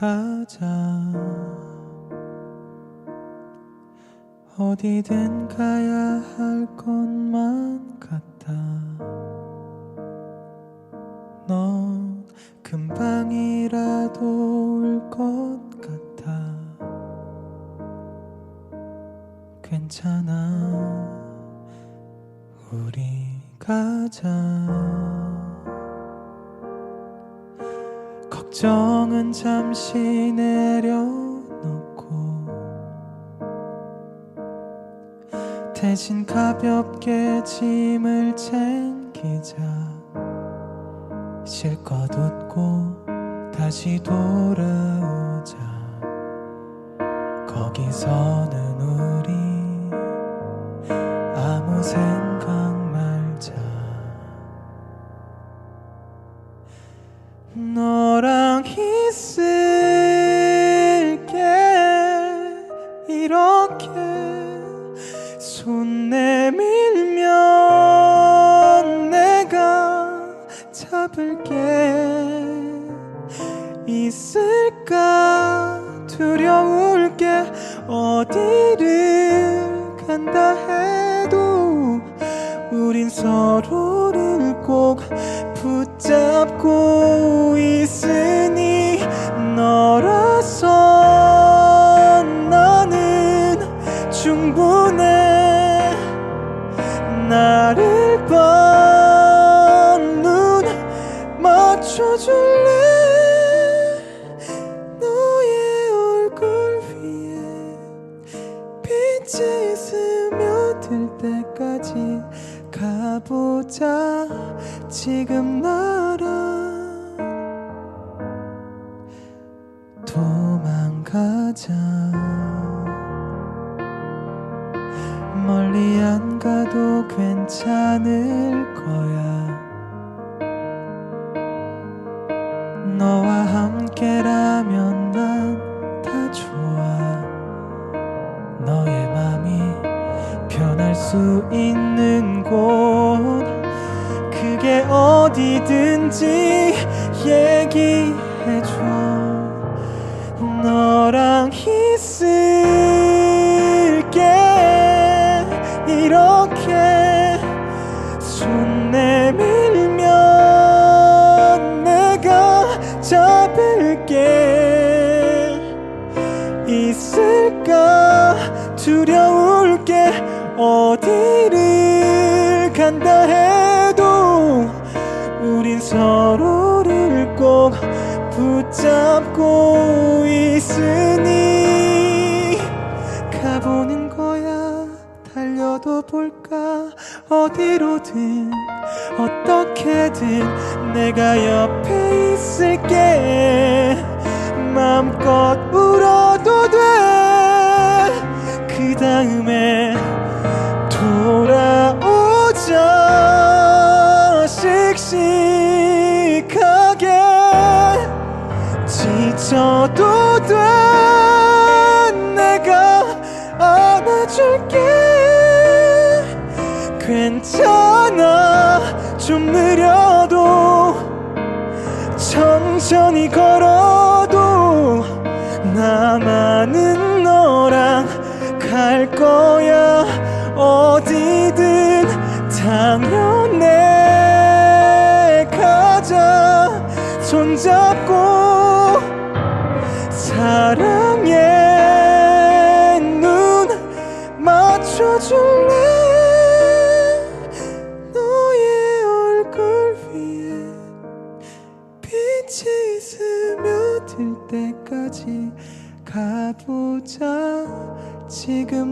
가자. 어디든 가야 할 것만 같아. 넌 금방이라도 올 것 같아. 괜찮아. 우리 가자 걱정은 잠시 내려놓고 대신 가볍게 짐을 챙기자. 실컷 웃고 다시 돌아오자. 거기서는 스며들 때까지 가보자. 지금 나 어디를 간다 해도 우린 서로를 꼭 붙잡고 있으니 가보는 거야. 달려도 볼까? 어디로든 어떻게든 내가 옆에 있을게. 맘껏 울어도 돼. 그 다음에 지쳐도 돼. 내가 안아줄게. 괜찮아. 좀 느려도 천천히 걸어 사랑해 눈 맞춰줄래? 너의 얼굴 위에 빛이 스며들 때까지 가보자. 지금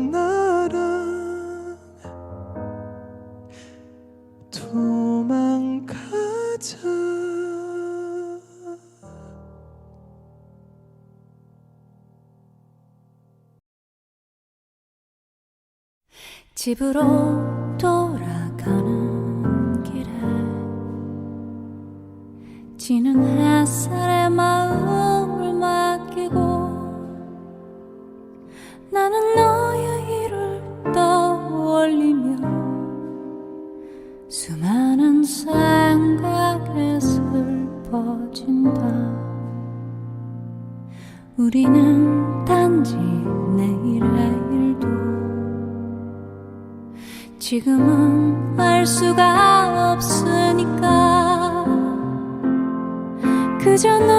집으로 돌아가는 길에 지는 햇 지금은 알 수가 없으니까. 그저 너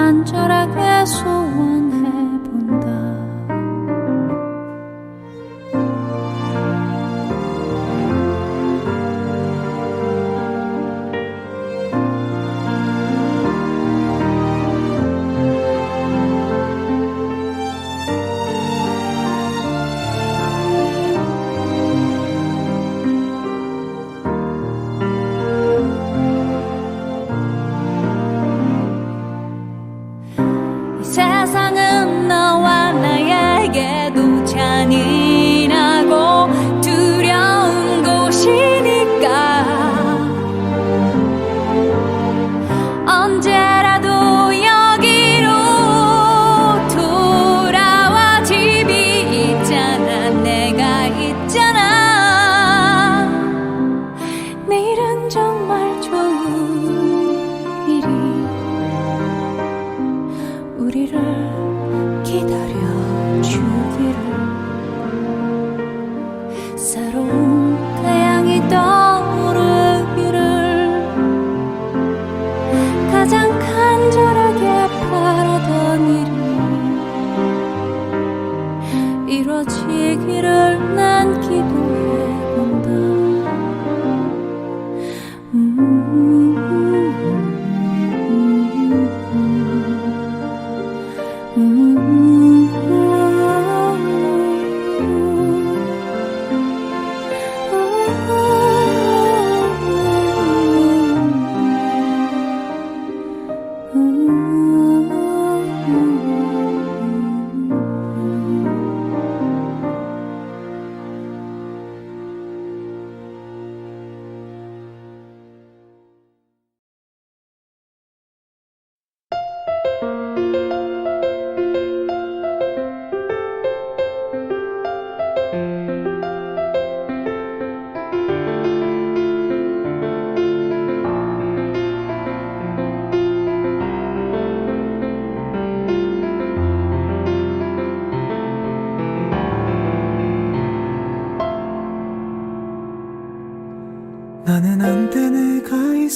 간절하게 소원해.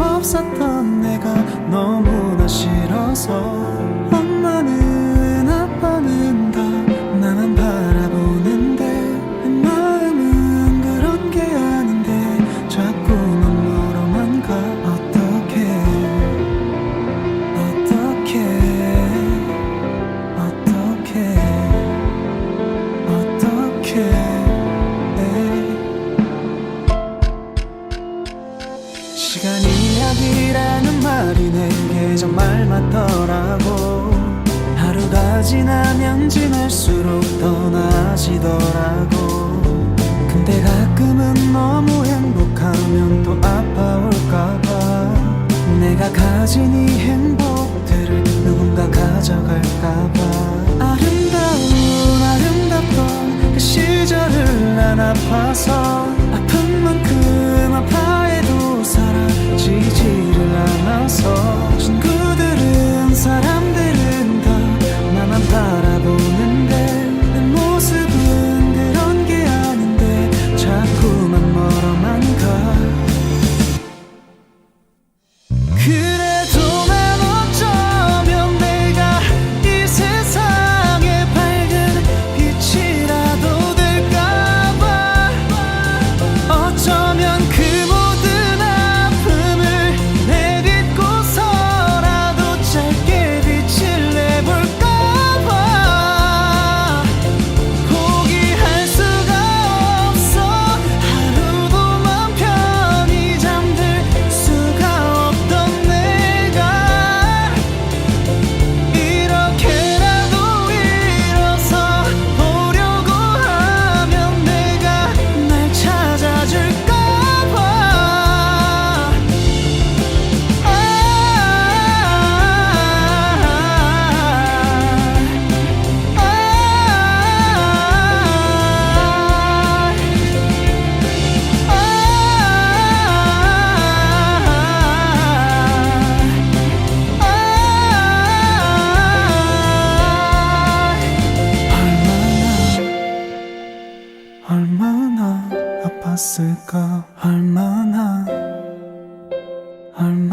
없었던 내가 너무나 싫어서. 지날수록 떠나지더라고. 근데 가끔은 너무 행복하면 또 아파올까봐. 내가 가진 이 행복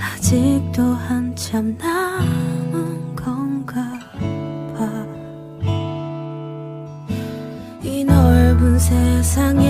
아직도 한참 남은 건가 봐 이 넓은 세상에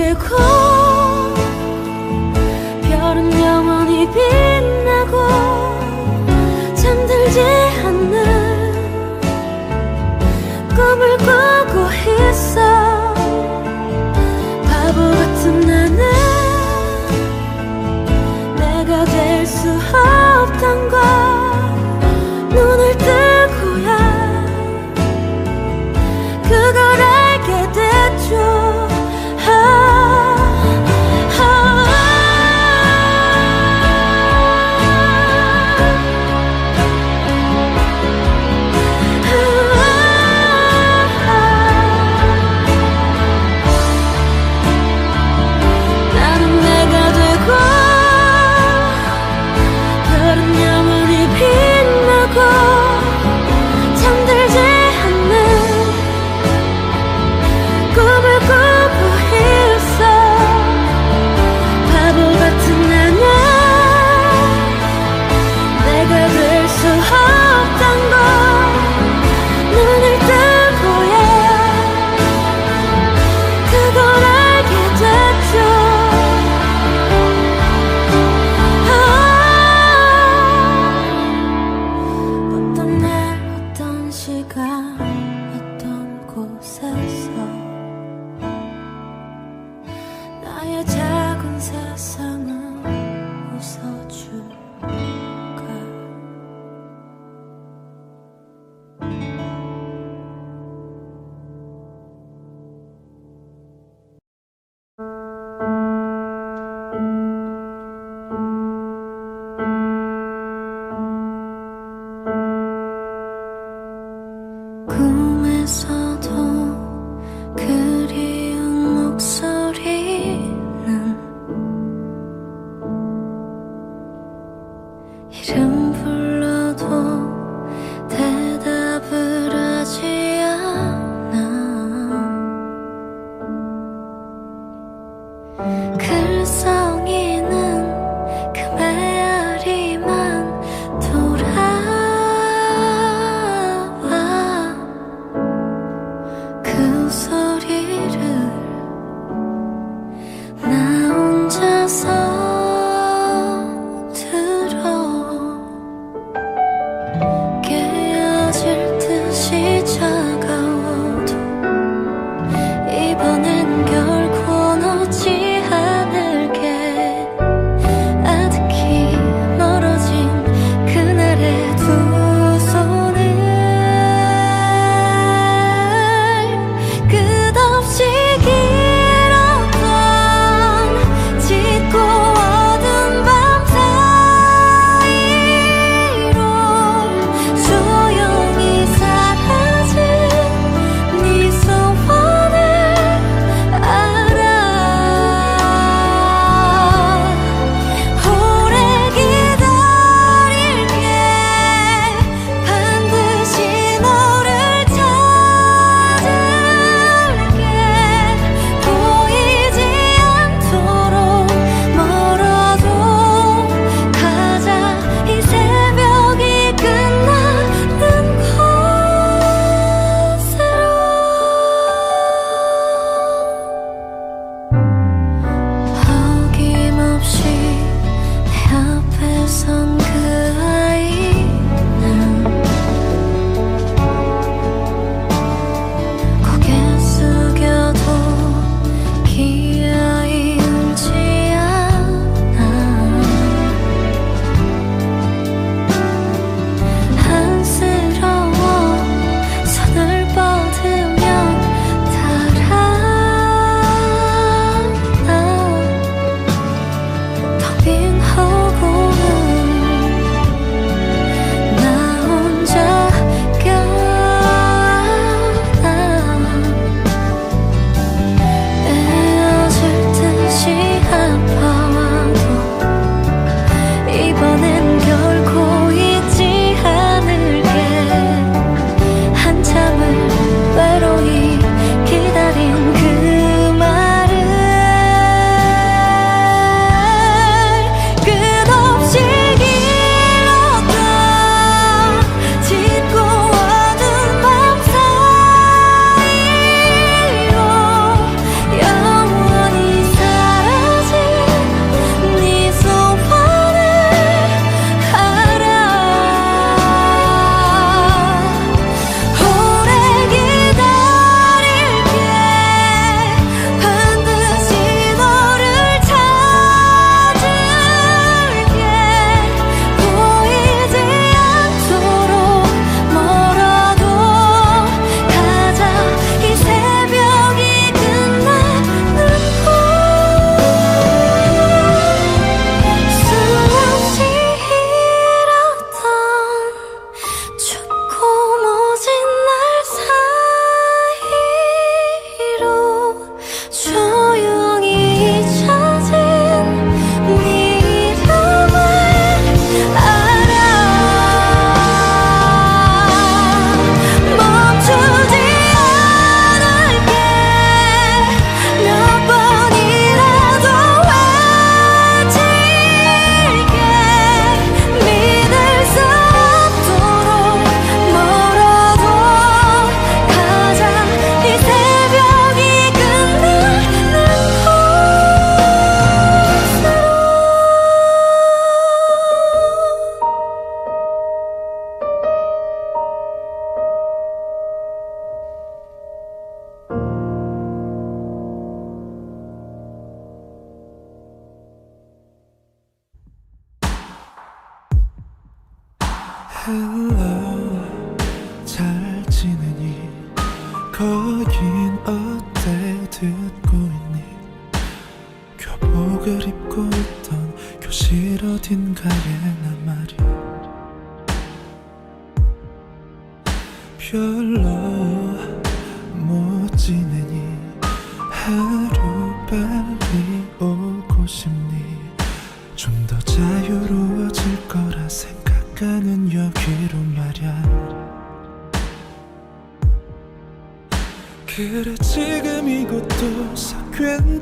越过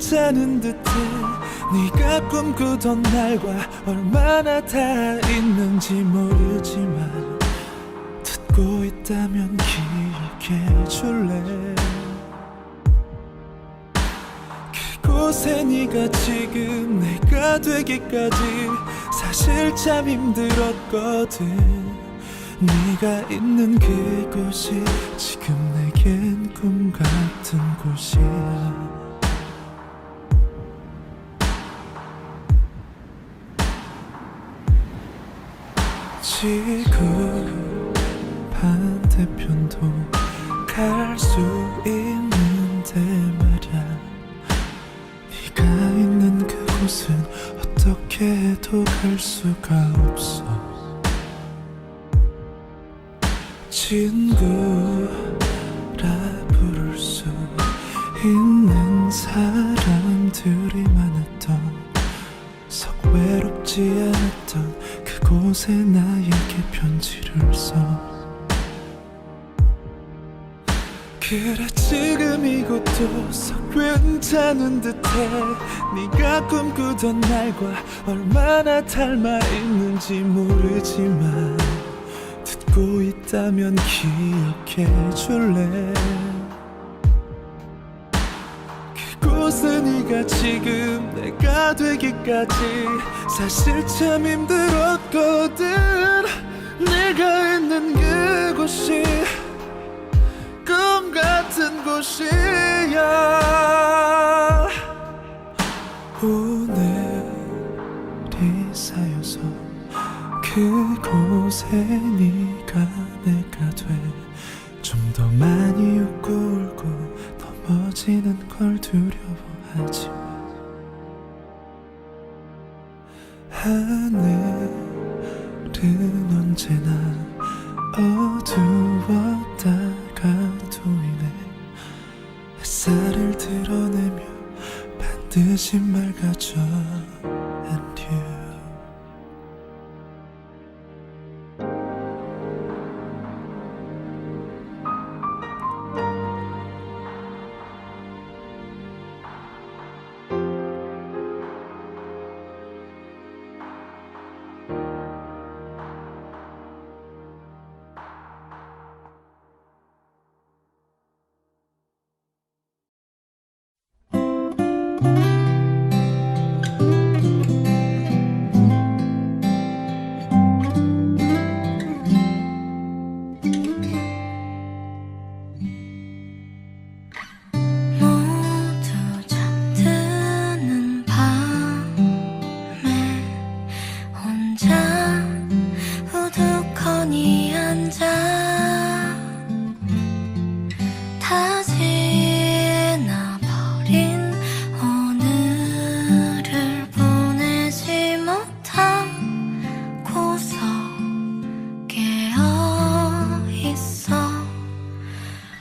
괜찮은 듯해. 네가 꿈꾸던 날과 얼마나 다 있는지 모르지만 듣고 있다면 기억해 줄래? 그곳에 네가 지금 내가 되기까지 사실 참 힘들었거든. 네가 있는 그곳이 지금 내겐 꿈 같은 곳이야 지구 반대편도 갈 수 있는데 말야 네가 있는 그곳은 어떻게 해도 갈 수가 없어? 친구라 부를 수 있는 사람 썩 괜찮은 듯해. 네가 꿈꾸던 날과 얼마나 닮아 있는지 모르지만 듣고 있다면 기억해 줄래? 그곳은 네가 지금 내가 되기까지 사실 참 힘들었거든. 내가 있는 그곳이 꿈 같은 곳이 그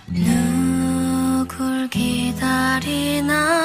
누굴 기다리나?